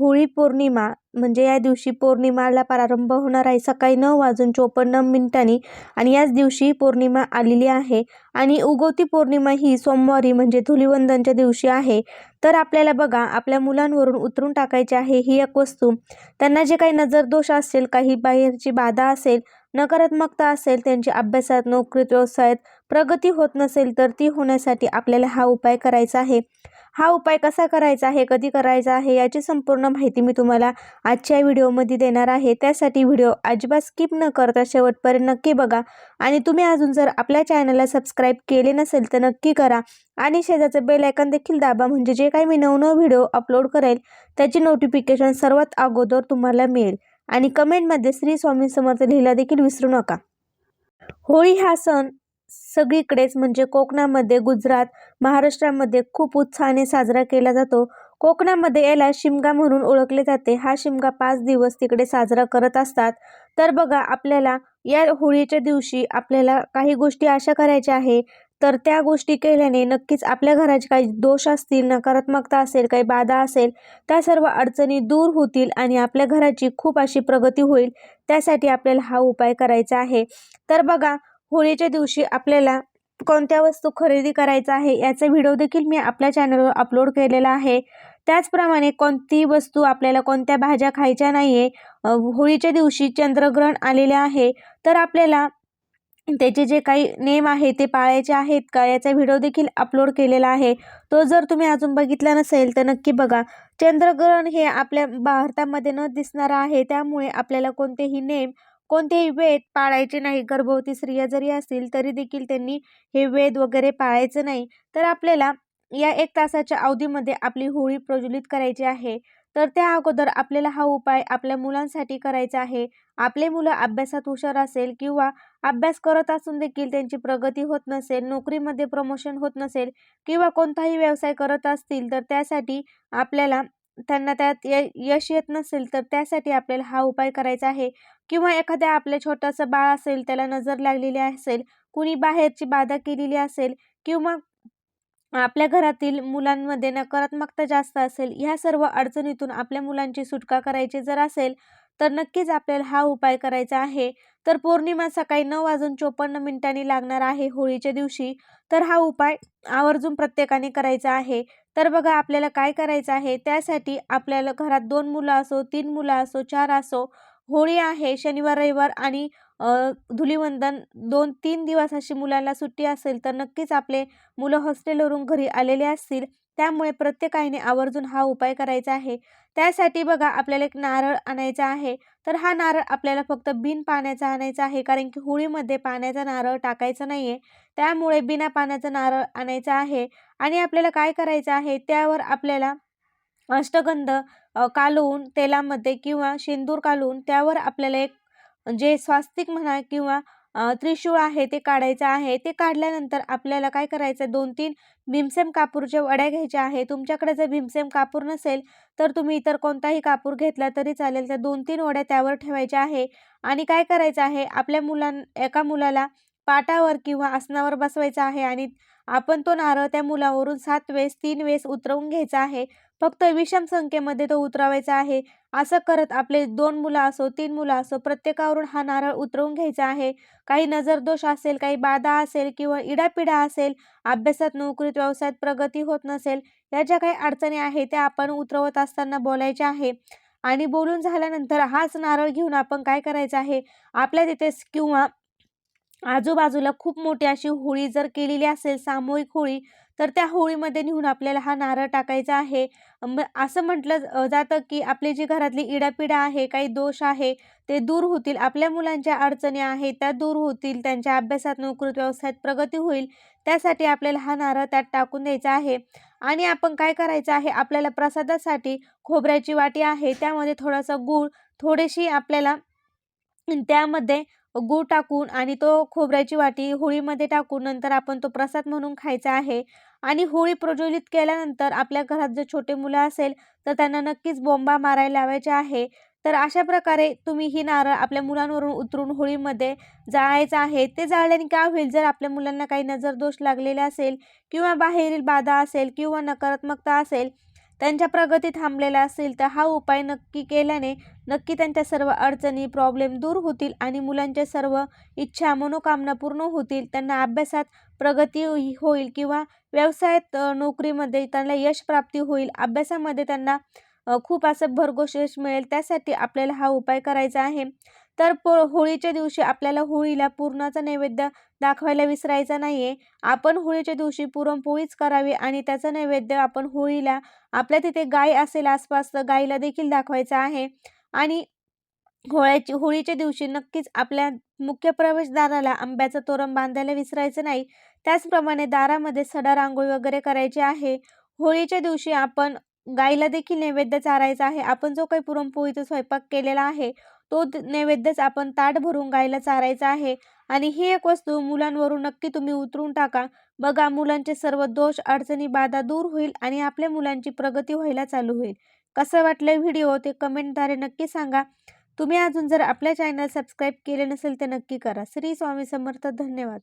होळी पौर्णिमा म्हणजे या दिवशी पौर्णिमाला प्रारंभ होणार आहे सकाळी नऊ वाजून चोपन्न मिनिटांनी आणि याच दिवशी पौर्णिमा आलेली आहे. आणि उगवती पौर्णिमा ही सोमवारी म्हणजे धुलिवंदनच्या दिवशी आहे. तर आपल्याला बघा आपल्या मुलांवरून उतरून टाकायची आहे ही एक वस्तू. त्यांना जे काही नजर दोष असेल काही बाहेरची बाधा असेल नकारात्मकता असेल त्यांची अभ्यासात नोकरीत व्यवसायात प्रगती होत नसेल तर ती होण्यासाठी आपल्याला हा उपाय करायचा आहे. हा उपाय कसा करायचा आहे कधी करायचा आहे याची संपूर्ण माहिती मी तुम्हाला आजच्या व्हिडिओमध्ये देणार आहे. त्यासाठी व्हिडिओ अजिबात स्किप न करता शेवटपर्यंत नक्की बघा आणि तुम्ही अजून जर आपल्या चॅनलला सबस्क्राईब केले नसेल तर नक्की करा आणि शेजारचं बेल आयकन देखील दाबा म्हणजे जे काही मी नवनव व्हिडिओ अपलोड करेल त्याची नोटिफिकेशन सर्वात अगोदर तुम्हाला मिळेल. आणि कमेंटमध्ये श्री स्वामी समर्थ लिहिला देखील विसरू नका. होळी हा सण सगळीकडेच म्हणजे कोकणामध्ये गुजरात महाराष्ट्रामध्ये खूप उत्साहाने साजरा केला जातो. कोकणामध्ये याला शिमगा म्हणून ओळखले जाते. हा शिमगा पाच दिवस तिकडे साजरा करत असतात. तर बघा आपल्याला या होळीच्या दिवशी आपल्याला काही गोष्टी अशा करायच्या आहे तर त्या गोष्टी केल्याने नक्कीच आपल्या घराचे काही दोष असतील नकारात्मकता असेल काही बाधा असेल त्या सर्व अडचणी दूर होतील आणि आपल्या घराची खूप अशी प्रगती होईल. त्यासाठी आपल्याला हा उपाय करायचा आहे. तर बघा होळीच्या दिवशी आपल्याला कोणत्या वस्तू खरेदी करायचा आहे याचा व्हिडिओ देखील मी आपल्या चॅनलवर अपलोड केलेला आहे. त्याचप्रमाणे कोणती वस्तू आपल्याला कोणत्या भाज्या खायच्या नाही आहे होळीच्या दिवशी चंद्रग्रहण आलेले आहे तर आपल्याला त्याचे जे काही नेम आहे ते पाळायचे आहेत का याचा व्हिडिओ देखील अपलोड केलेला आहे. तो जर तुम्ही अजून बघितला नसेल तर नक्की बघा. चंद्रग्रहण हे आपल्या भारतामध्ये न दिसणारं आहे त्यामुळे आपल्याला कोणतेही नेम कोणतेही वेद पाळायचे नाही. गर्भवती स्त्रिया जरी असतील तरी देखील त्यांनी हे वेद वगैरे पाळायचं नाही. तर आपल्याला या एक तासाच्या अवधीमध्ये आपली होळी प्रज्वलित करायची आहे. तर त्या अगोदर आपल्याला हा उपाय आपल्या मुलांसाठी करायचा आहे. आपले मुलं अभ्यासात हुशार असेल किंवा अभ्यास करत असून देखील त्यांची प्रगती होत नसेल नोकरीमध्ये प्रमोशन होत नसेल किंवा कोणताही व्यवसाय करत असतील तर त्यासाठी आपल्याला त्यांना त्यात य यश येत नसेल तर त्यासाठी आपल्याला हा उपाय करायचा आहे. किंवा एखाद्या आपल्या छोटंसं बाळ असेल त्याला नजर लागलेली असेल कुणी बाहेरची बाधा केलेली असेल किंवा आपल्या घरातील मुलांमध्ये नकारात्मकता जास्त असेल ह्या सर्व अडचणीतून आपल्या मुलांची सुटका करायची जर असेल तर नक्कीच आपल्याला हा उपाय करायचा आहे. तर पौर्णिमा सकाळी नऊ वाजून चोपन्न मिनिटांनी लागणार आहे होळीच्या दिवशी. तर हा उपाय आवर्जून प्रत्येकाने करायचा आहे. तर बघा आपल्याला काय करायचं आहे? त्यासाठी आपल्याला घरात दोन मुलं असो तीन मुलं असो चार असो होळी आहे शनिवार रविवार आणि धुलिवंदन दोन तीन दिवस अशी मुलांना सुट्टी असेल तर नक्कीच आपले मुलं हॉस्टेलवरून घरी आलेले असतील. त्यामुळे प्रत्येकाने आवर्जून हा उपाय करायचा आहे. त्यासाठी बघा आपल्याला एक नारळ आणायचा आहे. तर हा नारळ आपल्याला फक्त बिन पाण्याचा आणायचा आहे कारण की होळीमध्ये पाण्याचा नारळ टाकायचा नाही आहे त्यामुळे बिना पाण्याचा नारळ आणायचा आहे. आणि आपल्याला काय करायचं आहे? त्यावर आपल्याला अष्टगंध कालवून तेलामध्ये किंवा शेंदूर कालवून त्यावर आपल्याला एक जे स्वास्तिक म्हणा किंवा त्रिशूळ आहे ते काढायचं आहे. ते काढल्यानंतर आपल्याला काय करायचं दोन तीन भीमसेम कापूरच्या वड्या घ्यायच्या आहे तुमच्याकडे जर भीमसेम कापूर नसेल तर तुम्ही इतर कोणताही कापूर घेतला तरी चालेल. तर दोन तीन वड्या त्यावर ठेवायच्या आहे. आणि काय करायचं आहे? आपल्या मुलां एका मुलाला पाटावर किंवा आसनावर बसवायचं आहे आणि आपण तो नारळ त्या मुलावरून सात वेळेस तीन वेळेस उतरवून घ्यायचा आहे. फक्त विषम संख्येमध्ये तो उतरवायचा आहे. असं करत आपले दोन मुलं असो तीन मुलं असो प्रत्येकावरून हा नारळ उतरवून घ्यायचा आहे. काही नजरदोष असेल काही बाधा असेल किंवा इडापिडा असेल अभ्यासात नोकरीत व्यवसायात प्रगती होत नसेल या ज्या काही अडचणी आहेत त्या आपण उतरवत असताना बोलायच्या आहे. आणि बोलून झाल्यानंतर हाच नारळ घेऊन आपण काय करायचं आहे? आपल्या तिथे किंवा आजूबाजूला खूप मोठी अशी होळी जर केलेली असेल सामूहिक होळी तर त्या होळीमध्ये नेऊन आपल्याला हा नारळ टाकायचा आहे. असं म्हटलं जातं की आपली जी घरातली इडापिडा आहे काही दोष आहे ते दूर होतील. आपल्या मुलांच्या अडचणी आहेत त्या दूर होतील. त्यांच्या अभ्यासात नोकरीत व्यवसायात प्रगती होईल. त्यासाठी आपल्याला हा नारळ त्यात टाकून द्यायचा आहे. आणि आपण काय करायचं आहे आपल्याला प्रसादासाठी खोबऱ्याची वाटी आहे त्यामध्ये थोडासा गूळ थोडीशी आपल्याला त्यामध्ये गूळ टाकून आणि तो खोबऱ्याची वाटी होळीमध्ये टाकून नंतर आपण तो प्रसाद म्हणून खायचा आहे. आणि होळी प्रज्वलित केल्यानंतर आपल्या घरात जर छोटे मुलं असेल तर त्यांना नक्कीच बोंबा मारायला लावायचे आहे. तर अशा प्रकारे तुम्ही ही नारळ आपल्या मुलांवरून उतरून होळीमध्ये जाळायचं आहे. ते जाळल्याने काय होईल? जर आपल्या मुलांना काही नजर दोष लागलेला असेल किंवा बाहेरील बाधा असेल किंवा नकारात्मकता असेल त्यांच्या प्रगती थांबलेल्या असेल तर हा उपाय नक्की केल्याने नक्की त्यांच्या सर्व अडचणी प्रॉब्लेम दूर होतील आणि मुलांच्या सर्व इच्छा मनोकामना पूर्ण होतील. त्यांना अभ्यासात प्रगती होईल किंवा व्यवसायात नोकरीमध्ये त्यांना यश प्राप्ती होईल. अभ्यासामध्ये त्यांना खूप असं भरघोष यश मिळेल. त्यासाठी आपल्याला हा उपाय करायचा आहे. तर पो होळीच्या दिवशी आपल्याला होळीला पुरणाचा नैवेद्य दाखवायला विसरायचा नाही आहे आपण होळीच्या दिवशी पुरणपोळीच करावी आणि त्याचं नैवेद्य आपण होळीला आपल्या तिथे गाय असेल आसपास तर गाईला देखील दाखवायचं आहे. आणि होळ्याची होळीच्या दिवशी नक्कीच आपल्या मुख्य प्रवेशदाराला आंब्याचं तोरण बांधायला विसरायचं नाही. त्याचप्रमाणे दारामध्ये सडा रांगोळी वगैरे करायची आहे. होळीच्या दिवशी आपण गाईला देखील नैवेद्य चारायचा आहे. आपण जो काही पुरणपोळीचा स्वयंपाक केलेला आहे तो नैवेद्यच आपण ताट भरून गाईला चारायचा आहे. आणि ही एक वस्तू मुलांवरून नक्की तुम्ही उतरून टाका. बघा मुलांचे सर्व दोष अडचणी बाधा दूर होईल आणि आपल्या मुलांची प्रगती व्हायला चालू होईल. कसं वाटलं व्हिडिओ? ते कमेंटद्वारे नक्की सांगा. तुम्ही अजून जर आपल्या चॅनल सबस्क्राईब केले नसेल तर नक्की करा. श्री स्वामी समर्थ. धन्यवाद.